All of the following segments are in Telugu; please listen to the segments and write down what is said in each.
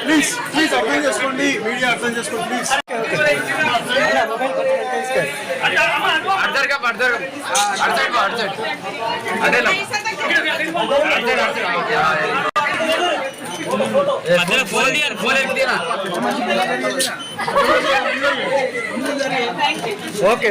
ప్లీజ్ ప్లీజ్ అర్థం చేసుకోండి మీడియా అర్థం చేసుకోండి ప్లీజ్ ఫోన్ ఫోన్ ఎత్తినా ఓకే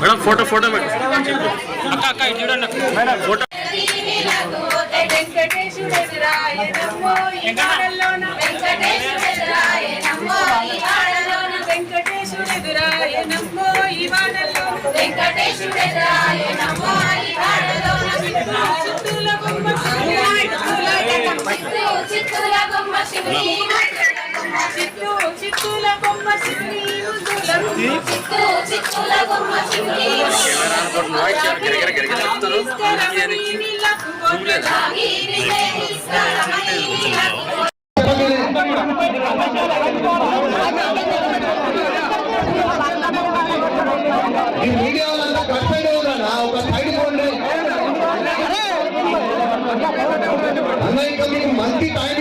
మేడం ఫోటో ఫోటో అక్క అక్క చూడండి ఫోటో చిత్తూల బొమ్మ శివుని చిత్తూ చిత్తూల బొమ్మ శివుని చిత్తూ చిత్తూల మీడియా వాళ్ళంతా ఒక సైడ్ పోండి మంచి టైం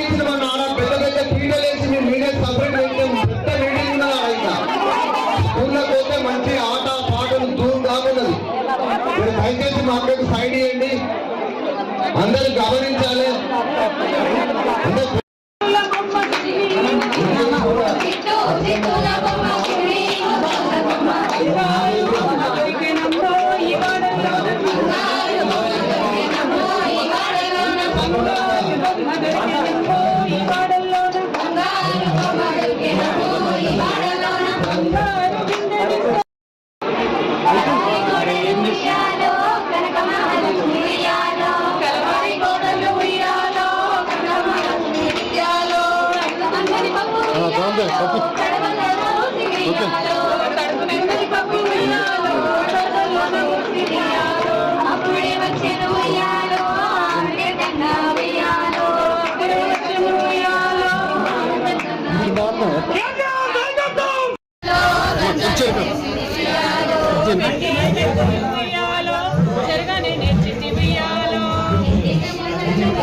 మాకు సైడ్ ఇవ్వండి అందరూ గమనించాలి Thank you. ఓకే. ఓకే